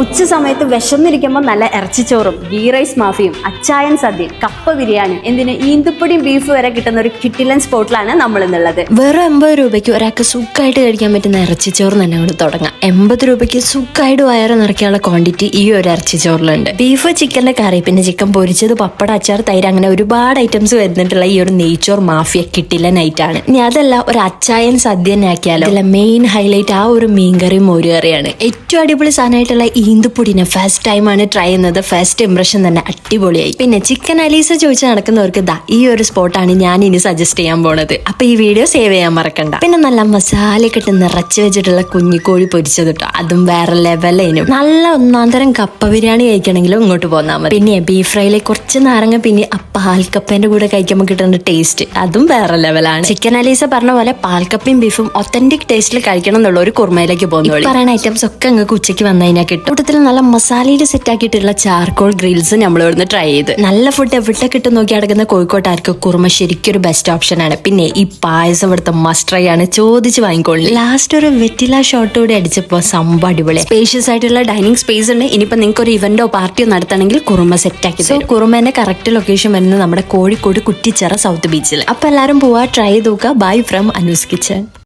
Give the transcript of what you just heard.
ഉച്ച സമയത്ത് വിശന്നിരിക്കുമ്പോൾ നല്ല ഇറച്ചിച്ചോറും ഗീ റൈസ് മാഫിയും അച്ചായൻ സദ്യയും കപ്പ ബിരിയാണി എന്തിന് ഈന്തുപ്പൊടിയും ബീഫ് വരെ കിട്ടുന്ന ഒരു കിട്ടിലൻ സ്പോട്ടിലാണ് നമ്മൾ ഇന്നുള്ളത് വെറും എൺപത് രൂപയ്ക്ക് ഒരാൾക്ക് സുഖമായിട്ട് കഴിക്കാൻ പറ്റുന്ന ഇറച്ചിച്ചോറ് തന്നെ അങ്ങോട്ട് തുടങ്ങാം. എൺപത് രൂപയ്ക്ക് സുഖമായിട്ട് വയറ് നിറയ്ക്കാനുള്ള ക്വാണ്ടിറ്റി ഈ ഒരു ഇറച്ചിച്ചോറിലുണ്ട്. ബീഫ് ചിക്കന്റെ കറി പിന്നെ ചിക്കൻ പൊരിച്ചത് പപ്പട അച്ചാർ തൈര് അങ്ങനെ ഒരുപാട് ഐറ്റംസ് വരുന്നിട്ടുള്ള ഈ ഒരു നെയ്ച്ചോർ മാഫിയ കിട്ടില്ല നൈറ്റാണ് ഇനി അതല്ല ഒരു അച്ചായൻ സദ്യ തന്നെ ആക്കിയാലോ? മെയിൻ ഹൈലൈറ്റ് ആ ഒരു മീൻകറിയും മോരുകറിയാണ്. ഏറ്റവും അടിപൊളി സാധനമായിട്ടുള്ള ഈന്തുപ്പൊടിനെ ഫസ്റ്റ് ടൈമാണ് ട്രൈ ചെയ്യുന്നത്. ഫസ്റ്റ് ഇംപ്രഷൻ തന്നെ അടിപൊളിയായി. പിന്നെ ചിക്കൻ അലീസ ചോദിച്ച് നടക്കുന്നവർക്ക് ദാ ഈ ഒരു സ്പോട്ടാണ് ഞാൻ ഇനി സജസ്റ്റ് ചെയ്യാൻ പോണത്. അപ്പൊ ഈ വീഡിയോ സേവ് ചെയ്യാൻ മറക്കണ്ട. പിന്നെ നല്ല മസാല ഇട്ട് നിറച്ച് വെച്ചിട്ടുള്ള കുഞ്ഞിക്കോഴി പൊരിച്ചത് കേട്ടോ അതും വേറെ ലെവലേനും നല്ല ഒന്നാം തരം കപ്പ ബിരിയാണി കഴിക്കണമെങ്കിലും ഇങ്ങോട്ട് പോന്നാൽ മതി. പിന്നെ ബീഫ് ഫ്രൈയിലെ കുറച്ച് നാരങ്ങ പിന്നെ ആ പാൽക്കപ്പേന്റെ കൂടെ കഴിക്കുമ്പോൾ കിട്ടുന്ന ടേസ്റ്റ് അതും വേറെ ലെവലാണ് ചിക്കൻ അലീസ പറഞ്ഞ പോലെ പാൽക്കപ്പയും ബീഫും ഒത്തന്റിക് ടേസ്റ്റിൽ കഴിക്കണം എന്നുള്ള ഒരു കുർമയിലേക്ക് പോകുന്നു പറയുന്ന ഐറ്റംസ് ഒക്കെ നിങ്ങൾക്ക് ഉച്ചയ്ക്ക് വന്നു കഴിഞ്ഞാൽ കിട്ടും. കൂട്ടത്തിൽ നല്ല മസാലയിൽ സെറ്റ് ആക്കിയിട്ടുള്ള ചാർക്കോൾ ഗ്രിൽസ് നമ്മൾ ഇവിടുന്ന് ട്രൈ ചെയ്ത്. നല്ല ഫുഡ് എവിടെ കിട്ടും നോക്കി നടക്കുന്ന കോഴിക്കോട്ടാർക്ക് കുറുമ ശരിക്കും ഒരു ബെസ്റ്റ് ഓപ്ഷൻ ആണ്. പിന്നെ ഈ പായസം ഇവിടുത്തെ മസ്റ്റ് ട്രൈ ആണ്. ചോദിച്ച് വാങ്ങിക്കോളൂ. ലാസ്റ്റ് ഒരു വെറ്റില ഷോട്ട് കൂടി അടിച്ചപ്പോൾ സംഭവം അടിപൊളി. സ്പേഷ്യസ് ആയിട്ടുള്ള ഡൈനിങ് സ്പേസ് ഉണ്ട്. ഇനിയിപ്പോൾ നിങ്ങൾക്ക് ഒരു ഇവന്റോ പാർട്ടിയോ നടത്തണമെങ്കിൽ കുറുമ സെറ്റ് ആക്കി സോ കുറുമേന്റെ കറക്റ്റ് ലൊക്കേഷൻ വരുന്നത് നമ്മുടെ കോഴിക്കോട് കുറ്റിച്ചിറ സൗത്ത് ബീച്ചിൽ അപ്പൊ എല്ലാവരും പോവാ ട്രൈ ചെയ്ത് നോക്കുക. Bye from അനുസ് kitchen